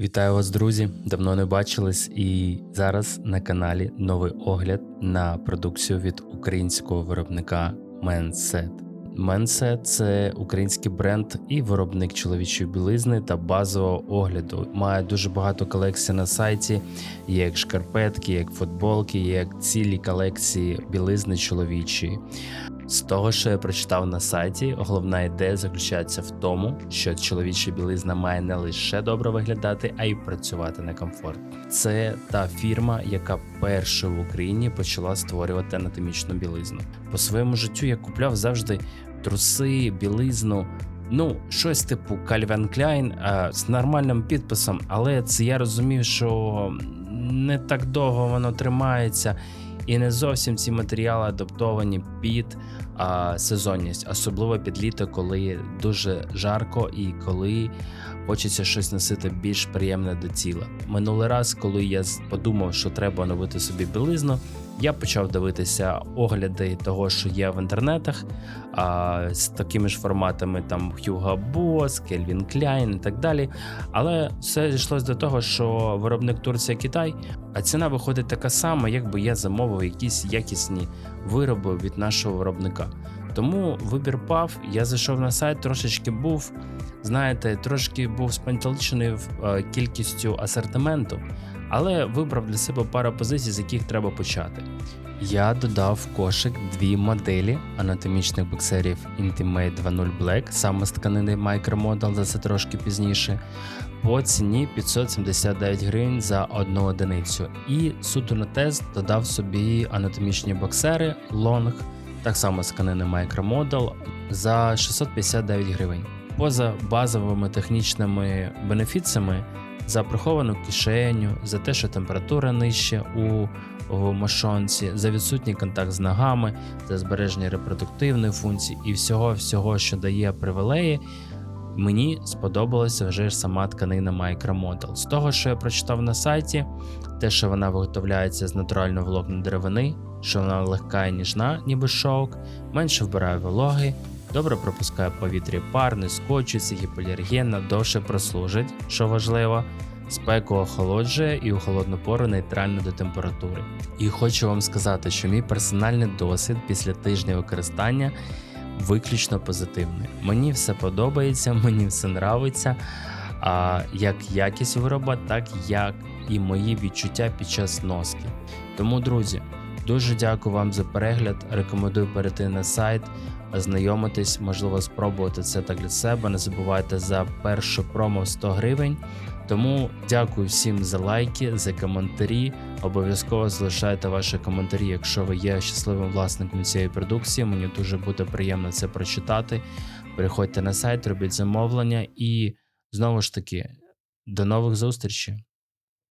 Вітаю вас, друзі! Давно не бачились, і зараз на каналі новий огляд на продукцію від українського виробника Menset. Menset – це український бренд і виробник чоловічої білизни та базового огляду. Має дуже багато колекцій на сайті. Як шкарпетки, як футболки, як цілі колекції білизни чоловічої. З того, що я прочитав на сайті, головна ідея заключається в тому, що чоловіча білизна має не лише добре виглядати, а й працювати на комфорт. Це та фірма, яка першою в Україні почала створювати анатомічну білизну. По своєму життю я купляв завжди труси, білизну. Ну, щось типу Klein а, з нормальним підписом, але це я розумів, що не так довго воно тримається, і не зовсім ці матеріали адаптовані під а, сезонність, особливо під літо, коли дуже жарко і коли хочеться щось носити більш приємне до тіла. Минулий раз, коли я подумав, що треба оновити собі білизну, я почав дивитися огляди того, що є в інтернетах, а, з такими ж форматами там Hugo Boss, Calvin Klein і так далі. Але все зійшлось до того, що виробник Турція Китай, а ціна виходить така сама, якби я замовив якісь якісні вироби від нашого виробника. Тому вибір пав. Я зайшов на сайт, трошечки був, знаєте, трошки був спантеличений е, кількістю асортименту, але вибрав для себе пару позицій, з яких треба почати. Я додав в кошик дві моделі анатомічних боксерів Intimate 2.0 Black, саме з тканини Micromodel, за це трошки пізніше, по ціні 579 гривень за одну одиницю. І суто на тест додав собі анатомічні боксери Long, так само з тканини Micromodel, за 659 гривень. Поза базовими технічними бенефіцами за приховану кишеню, за те, що температура нижча у мошонці, за відсутній контакт з ногами, за збереження репродуктивної функції і всього, всього, що дає привілеї. Мені сподобалася вже сама тканина Micromodel. З того, що я прочитав на сайті, те, що вона виготовляється з натурального волокна деревини, що вона легка і ніжна, ніби шовк, менше вбирає вологи, добре пропускає повітря пар, не скочується, гіпоалергенна, довше прослужить, що важливо. Спеку охолоджує і у холодну пору нейтрально до температури. І хочу вам сказати, що мій персональний досвід після тижня використання виключно позитивний. Мені все подобається, мені все нравиться. А як якість вироба, так як і мої відчуття під час носки. Тому, друзі, дуже дякую вам за перегляд. Рекомендую перейти на сайт, ознайомитись, можливо, спробувати це так для себе. Не забувайте за першу промо 100 гривень. Тому дякую всім за лайки, за коментарі. Обов'язково залишайте ваші коментарі, якщо ви є щасливим власником цієї продукції. Мені дуже буде приємно це прочитати. Переходьте на сайт, робіть замовлення і знову ж таки, до нових зустрічей!